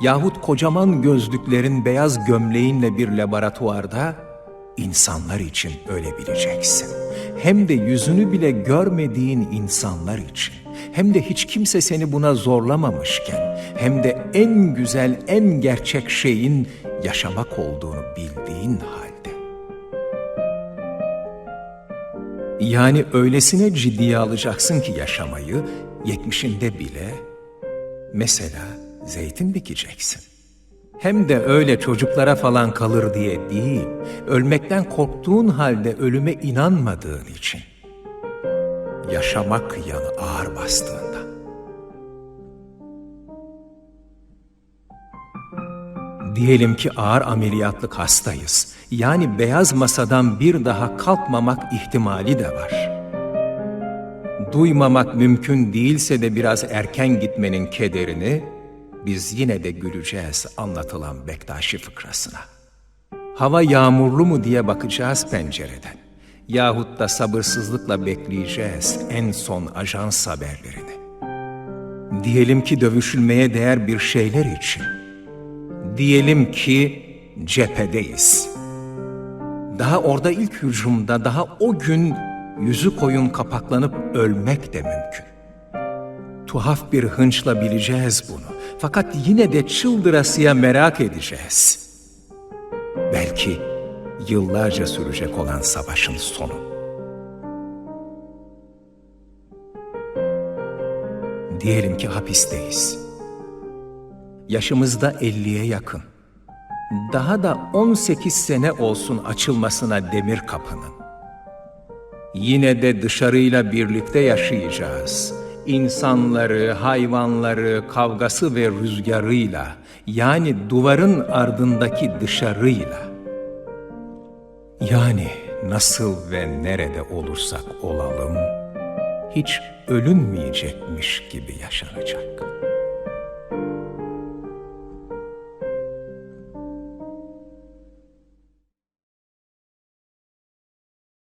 yahut kocaman gözlüklerin beyaz gömleğinle bir laboratuvarda insanlar için ölebileceksin. Hem de yüzünü bile görmediğin insanlar için. Hem de hiç kimse seni buna zorlamamışken, hem de en güzel, en gerçek şeyin yaşamak olduğunu bildiğin halde. Yani öylesine ciddiye alacaksın ki yaşamayı, yetmişinde bile mesela zeytin dikeceksin. Hem de öyle çocuklara falan kalır diye değil, ölmekten korktuğun halde ölüme inanmadığın için. Yaşamak yanı ağır bastığında. Diyelim ki ağır ameliyatlık hastayız. Yani beyaz masadan bir daha kalkmamak ihtimali de var. Duymamak mümkün değilse de biraz erken gitmenin kederini biz yine de güleceğiz anlatılan Bektaşi fıkrasına. Hava yağmurlu mu diye bakacağız pencereden. Yahut da sabırsızlıkla bekleyeceğiz en son ajans haberlerini. Diyelim ki dövüşülmeye değer bir şeyler için. Diyelim ki cephedeyiz. Daha orada ilk hücumda, daha o gün yüzü koyun kapaklanıp ölmek de mümkün. Tuhaf bir hınçla bileceğiz bunu. Fakat yine de çıldırasıya merak edeceğiz. Belki yıllarca sürecek olan savaşın sonu. Diyelim ki hapisteyiz. Yaşımızda 50'ye yakın. Daha da 18 sene olsun açılmasına demir kapının. Yine de dışarıyla birlikte yaşayacağız. İnsanları, hayvanları, kavgası ve rüzgarıyla, yani duvarın ardındaki dışarıyla. Yani nasıl ve nerede olursak olalım, hiç ölünmeyecekmiş gibi yaşanacak.''